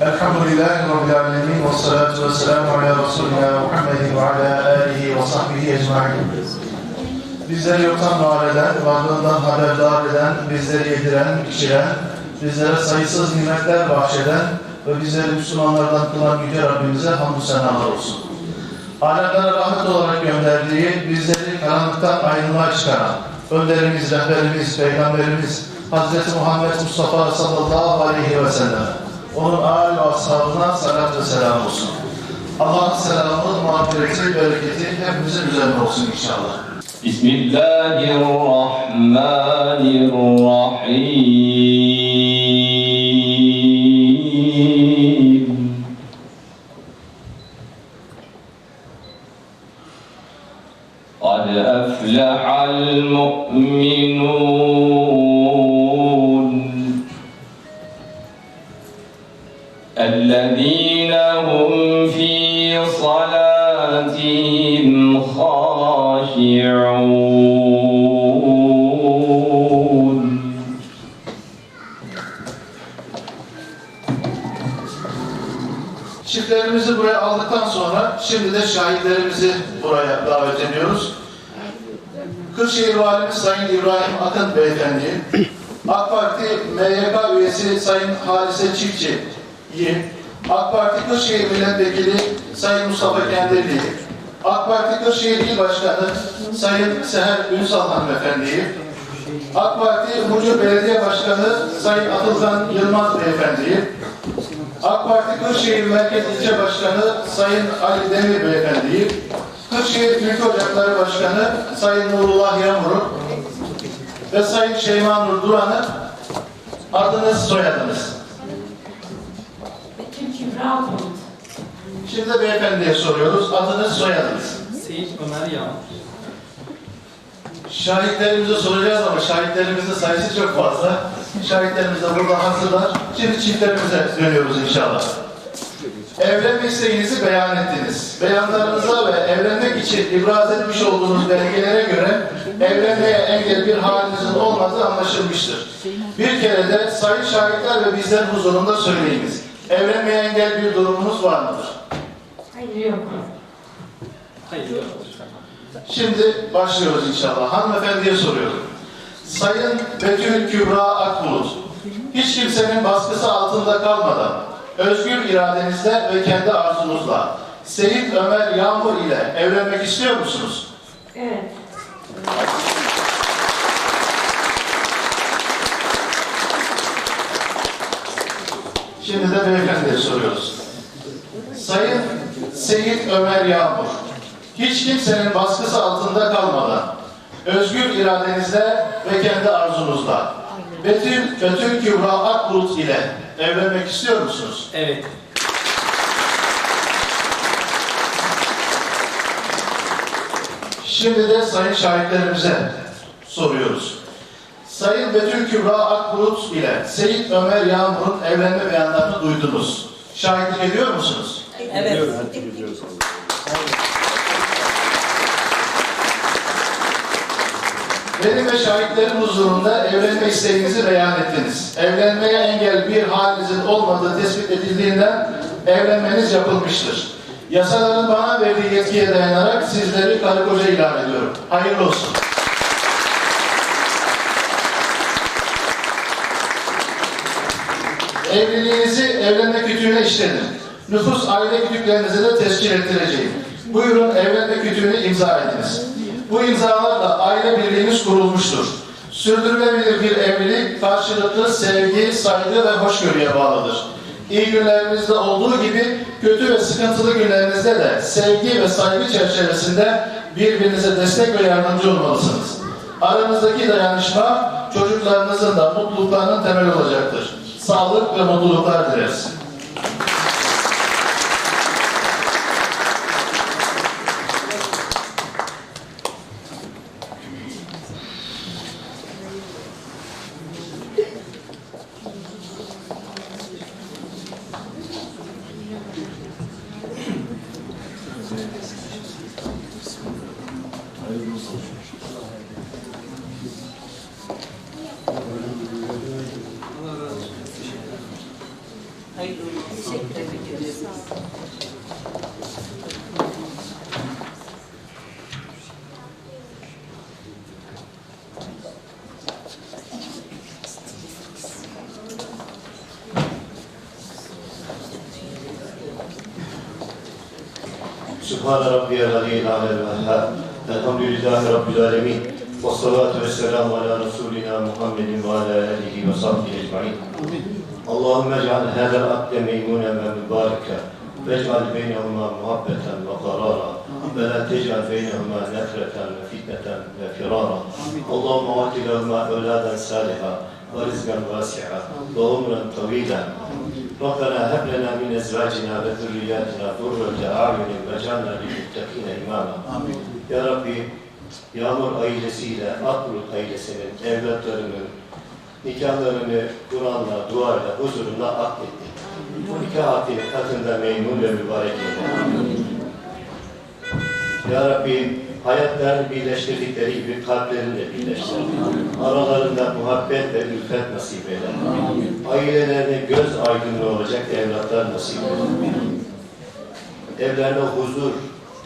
Elhamdülillahi Rabbil Alemin ve salatu ve selamu ala Resulina Muhammedin ve ala alihi ve sahbihi ecma'in. Bizleri yoktan var eden, varlığından haberdar eden, bizleri yediren, içiren, bizlere sayısız nimetler bahşeden ve bizleri Müslümanlardan kılan Yüce Rabbimize hamdü senalar olsun. Alemlere rahmet olarak gönderdiği, bizleri karanlıktan aydınlığa çıkaran, önderimiz, rehberimiz, peygamberimiz, Hazreti Muhammed Mustafa sallallahu aleyhi ve sellem, onun âl ve ashabına salat ve selam olsun. Allah'ın selamı, mağfireti, bereketi hepimizin üzerine olsun inşallah. Bismillahirrahmanirrahim. المؤمنون الذين هم في صلاتهم خاشعون Çiftlerimizi buraya aldıktan sonra şimdi de şahitlerimizi buraya davet ediyoruz. Kırşehir Valimiz Sayın İbrahim Akın Beyefendi, AK Parti MYK üyesi Sayın Halise Çiftçi'yi, AK Parti Kırşehir Milletvekili Sayın Mustafa Kendirli'yi, AK Parti Kırşehir İl Başkanı Sayın Seher Ünsal Hanımefendi'yi, AK Parti Mucu Belediye Başkanı Sayın Atılgan Yılmaz Beyefendi'yi, AK Parti Kırşehir Merkez İlçe Başkanı Sayın Ali Demir Beyefendi'yi, Kırşehir Ülke Ocakları Başkanı Sayın Nurullah Yağmur'u ve Sayın Şeyma Nur Duran'ı adınız, soyadınız. Betül Kübra Bulut. Şimdi de beyefendiye soruyoruz. Adınız, soyadınız. Seyit Ömer Yağmur. Şahitlerimize soracağız ama şahitlerimizin sayısı çok fazla. Şahitlerimiz de burada hazırlar. Şimdi çiftlerimize dönüyoruz inşallah. Evlenme isteğinizi beyan ettiniz. Beyanlarınıza ve evlenmek için ibraz etmiş olduğunuz belgelere göre evlenmeye engel bir halinizin olmadığı anlaşılmıştır. Bir kere de sayın şahitler ve bizler huzurunda söyleyiniz. Evlenmeye engel bir durumunuz var mıdır? Hayır yok. Hayır yok. Şimdi başlıyoruz inşallah. Hanımefendiye soruyorum. Sayın Betül Kübra Akbulut, hiç kimsenin baskısı altında kalmadan, özgür iradenizle ve kendi arzunuzla Seyit Ömer Yağmur ile evlenmek istiyor musunuz? Evet. Şimdi de beyefendiye soruyoruz. Sayın Seyit Ömer Yağmur, hiç kimsenin baskısı altında kalmadan, özgür iradenizle ve kendi arzunuzla Betül, Betül Kübra Akbulut ile evlenmek istiyor musunuz? Evet. Şimdi de sayın şahitlerimize soruyoruz. Sayın Betül Kübra Akbulut ile Seyit Ömer Yağmur'un evlenme beyanlarını duydunuz. Şahitlik ediyor musunuz? Evet. Benim ve şahitlerim huzurunda evlenme isteğinizi beyan ettiniz. Evlenmeye engel bir halinizin olmadığı tespit edildiğinden evlenmeniz yapılmıştır. Yasaların bana verdiği yetkiye dayanarak sizleri karı koca ilan ediyorum. Hayırlı olsun. Evliliğinizi evlenme kütüğüne işledim. Nüfus aile kütüklerinize de tescil ettireceğim. Buyurun evlenme kütüğünü imza ediniz. Bu imzalarla aile birliğiniz kurulmuştur. Sürdürülebilir bir evlilik karşılıklı sevgi, saygı ve hoşgörüye bağlıdır. İyi günlerinizde olduğu gibi kötü ve sıkıntılı günlerinizde de sevgi ve saygı çerçevesinde birbirinize destek ve yardımcı olmalısınız. Aranızdaki dayanışma çocuklarınızın da mutluluklarının temeli olacaktır. Sağlık ve mutluluklar dileriz. Hayırlı olsun. Teşekkür ederiz. Sübhane Rabbiye Radiyel Alel Vehhâ. Elhamdülillahi Rabbil Alemin. Ve salatu ve selamu ala Resulina Muhammedin ve ala alihi ve sahbihi ecma'in. Allahümme ec'al hâzel akde meymunen ve mübareke. Vec'al beynehuma muhabbeten ve karara. Ve la tec'al beynehuma nefreten ve fitneten ve firara. Allahümme vahdi lehuma evladen saliha. Ve rizgan vasi'a. Ve umren tavîlen. Rabbena hep lena min ezvacina ve zürriyatina zurrate a'yunin ve canna lilmuttakine imama. Amin. Ya Rabbi, Yağmur ailesiyle Akbulut ailesinin, evlatlarının nikahlarını Kur'an'la, duayla, huzurunla akletti. Bu nikah hakkını katında memnun ve mübarek eyle. Ya Rabbi, hayatlarını birleştirdikleri gibi kalplerini de birleştir. Aralarında muhabbet ve ülfet nasip eyle. Amin. Ailelerine göz aydınlığı olacak evlatlar nasip eyle. Evlerine huzur,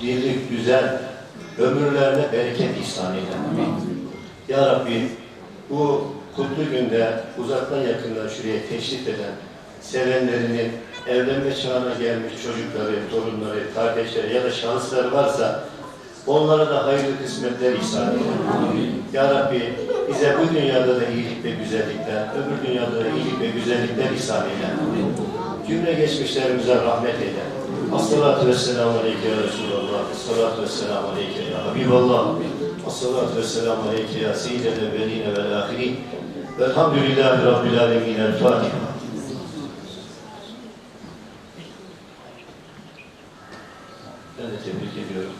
dirlik, düzen, ömürlerine bereket ihsan eyle. Ya Rabbi, bu kutlu günde uzaktan yakından şuraya teşrif eden, sevenlerinin evlenme çağına gelmiş çocukları, torunları, kardeşleri ya da şansları varsa onlara da hayırlı kısmetler ihsan. Ya Rabbi bize bu dünyada da iyilik ve güzellikler, öbür dünyada da iyilik ve güzellikler ihsan eyle. Cümle geçmişlerimize rahmet eyle. As-salatu vesselamu aleyke ya Resulallah. As-salatu vesselamu aleyke ya Habiballah. As-salatu vesselamu aleyke ya seyyidel evveline vel ahirin. Velhamdülillahi Rabbil alemin. El Fatiha. Ben de tebrik ediyorum.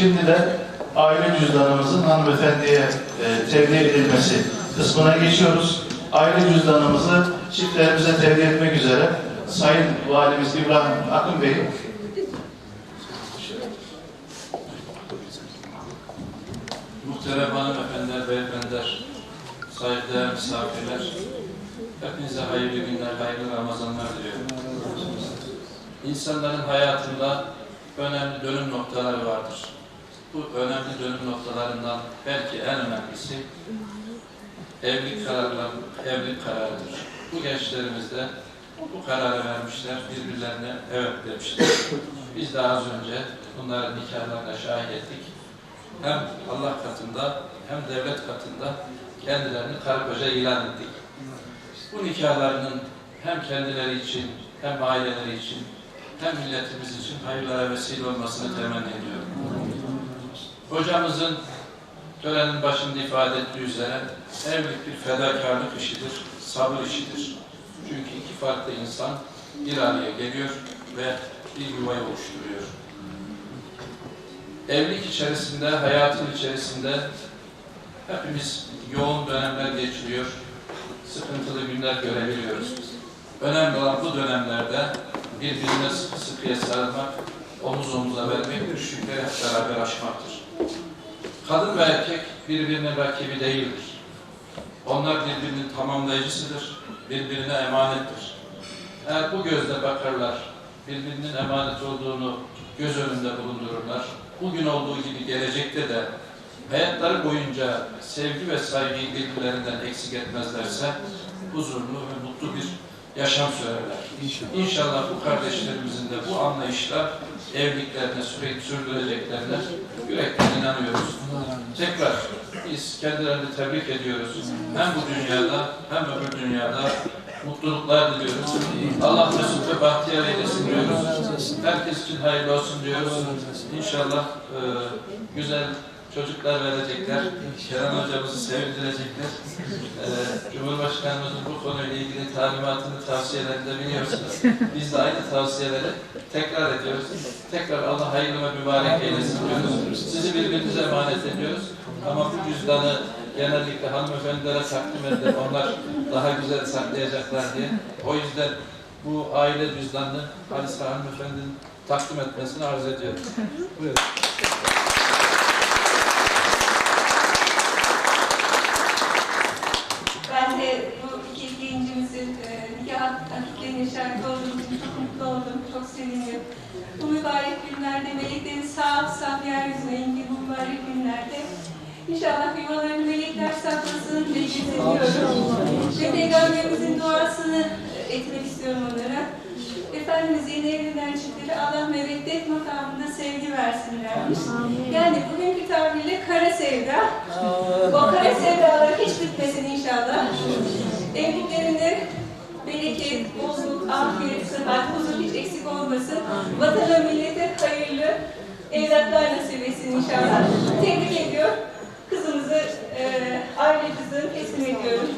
Şimdi de aile cüzdanımızın hanımefendiye e, tevdi edilmesi kısmına geçiyoruz. Aile cüzdanımızı çiftlerimize tevdi etmek üzere Sayın Valimiz İbrahim Akın Bey Muhterem hanımefendiler, beyefendiler, saygıdeğer misafirler, hepinize hayırlı günler, hayırlı Ramazanlar diliyorum. İnsanların hayatında önemli dönüm noktaları vardır. Bu önemli dönüm noktalarından belki en önemlisi evlilik kararları, evlilik kararıdır. Bu gençlerimiz de bu kararı vermişler, birbirlerine evet demişler. Biz de az önce bunların nikahlarına şahit ettik hem Allah katında hem devlet katında kendilerini karı koca ilan ettik. Bu nikahlarının hem kendileri için hem aileleri için hem milletimiz için hayırlara vesile olmasını temenni ediyorum. Hocamızın törenin başında ifade ettiği üzere evlilik bir fedakarlık işidir, sabır işidir. Çünkü iki farklı insan bir araya geliyor ve bir yuvayı oluşturuyor. Evlilik içerisinde, hayatın içerisinde hepimiz yoğun dönemler geçiriyor, sıkıntılı günler görebiliyoruz. Önemli olan bu dönemlerde birbirine sıkı sıkıya sarılmak, omuz omuza vermek, güçlükleri hep beraber aşmaktır. Kadın ve erkek birbirinin rakibi değildir. Onlar birbirinin tamamlayıcısıdır, birbirine emanettir. Eğer bu gözle bakarlar, birbirinin emanet olduğunu göz önünde bulundururlar, bugün olduğu gibi gelecekte de hayatları boyunca sevgi ve saygıyı birbirlerinden eksik etmezlerse huzurlu ve mutlu bir yaşam sürerler. İnşallah bu kardeşlerimizin de bu anlayışla evliliklerine sürekli sürdüreceklerine yürekten inanıyoruz. Tekrar biz kendilerini tebrik ediyoruz. Hem bu dünyada hem öbür dünyada mutluluklar diliyoruz. Allah mesut ve bahtiyar eylesin diyoruz. Herkes için hayırlı olsun diyoruz. İnşallah e, güzel çocuklar verecekler. Kenan hocamızı sevindirecekler. E, Cumhurbaşkanımızın bu konuyla ilgili talimatını, tavsiyelerini de biliyorsunuz. Biz de aynı tavsiyeleri tekrar ediyoruz. Tekrar Allah hayırlı ve mübarek eylesin diyoruz. Sizi birbirinize emanet ediyoruz. Ama bu cüzdanı genellikle hanımefendilere takdim edilir. Onlar daha güzel saklayacaklar diye. O yüzden bu aile cüzdanını Halis hanımefendinin takdim etmesini arz ediyorum. Buyurun. Şahit olduğum için çok mutlu oldum, çok sevindim. Bu mübarek günlerde meleklerin sağ saf yeryüzüne indiği bu mübarek günlerde İnşallah yuvalarını melekler saklasın diye getiriyorum. Ve Peygamberimizin duasını etmek istiyorum onlara. Efendimiz yeni evinden çiftlere Allah meveddet makamında sevgi versinlermiş. Yani bugünkü tabirle kara sevda. O kara sevdalar hiç bitmesin inşallah. Evliliklerinde bereket, bolluk, afiyet, sıhhat, huzur hiç eksik olmasın. Vatana, millete hayırlı evlatlar nasip inşallah. Tebrik ediyor. Kızımızı, e, aile kızını teslim ediyorum.